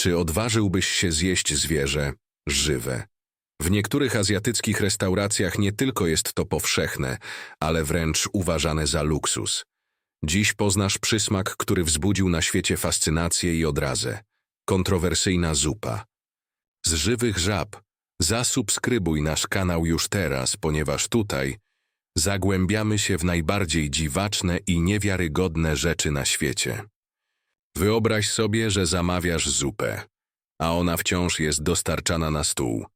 Czy odważyłbyś się zjeść zwierzę żywe? W niektórych azjatyckich restauracjach nie tylko jest to powszechne, ale wręcz uważane za luksus. Dziś poznasz przysmak, który wzbudził na świecie fascynację i odrazę. Kontrowersyjna zupa. Z żywych żab zasubskrybuj nasz kanał już teraz, ponieważ tutaj zagłębiamy się w najbardziej dziwaczne i niewiarygodne rzeczy na świecie. Wyobraź sobie, że zamawiasz zupę, a ona wciąż jest dostarczana na stół.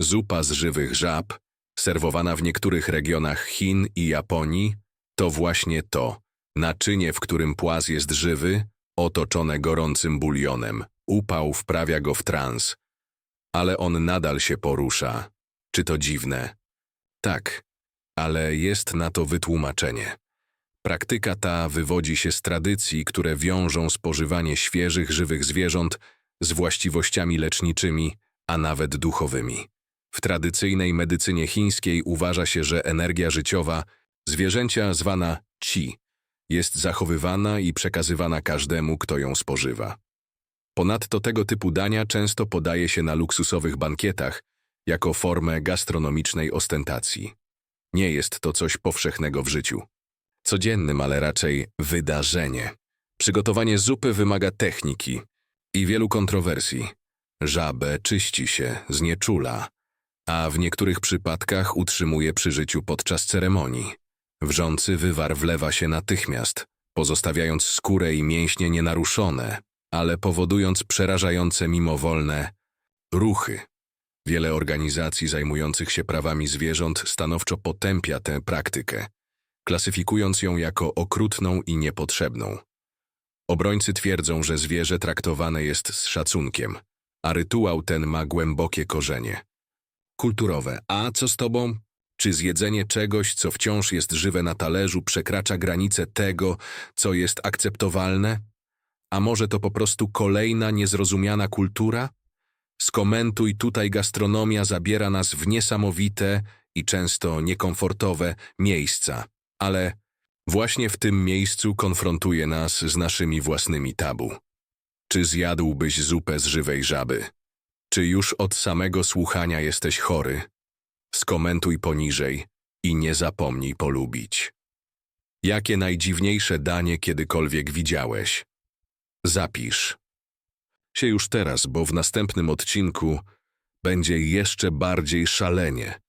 Zupa z żywych żab, serwowana w niektórych regionach Chin i Japonii, to właśnie to. Naczynie, w którym płaz jest żywy, otoczone gorącym bulionem. Upał wprawia go w trans. Ale on nadal się porusza. Czy to dziwne? Tak, ale jest na to wytłumaczenie. Praktyka ta wywodzi się z tradycji, które wiążą spożywanie świeżych, żywych zwierząt z właściwościami leczniczymi, a nawet duchowymi. W tradycyjnej medycynie chińskiej uważa się, że energia życiowa zwierzęcia zwana qi jest zachowywana i przekazywana każdemu, kto ją spożywa. Ponadto tego typu dania często podaje się na luksusowych bankietach jako formę gastronomicznej ostentacji. Nie jest to coś powszechnego w życiu. Codziennym, ale raczej wydarzenie. Przygotowanie zupy wymaga techniki i wielu kontrowersji. Żabę czyści się, znieczula, a w niektórych przypadkach utrzymuje przy życiu podczas ceremonii. Wrzący wywar wlewa się natychmiast, pozostawiając skórę i mięśnie nienaruszone, ale powodując przerażające mimowolne ruchy. Wiele organizacji zajmujących się prawami zwierząt stanowczo potępia tę praktykę, klasyfikując ją jako okrutną i niepotrzebną. Obrońcy twierdzą, że zwierzę traktowane jest z szacunkiem, a rytuał ten ma głębokie korzenie. Kulturowe. A co z tobą? Czy zjedzenie czegoś, co wciąż jest żywe na talerzu, przekracza granice tego, co jest akceptowalne? A może to po prostu kolejna niezrozumiana kultura? Skomentuj tutaj gastronomia zabiera nas w niesamowite i często niekomfortowe miejsca, ale właśnie w tym miejscu konfrontuje nas z naszymi własnymi tabu. Czy zjadłbyś zupę z żywej żaby? Czy już od samego słuchania jesteś chory? Skomentuj poniżej i nie zapomnij polubić. Jakie najdziwniejsze danie kiedykolwiek widziałeś? Zapisz się już teraz, bo w następnym odcinku będzie jeszcze bardziej szalenie.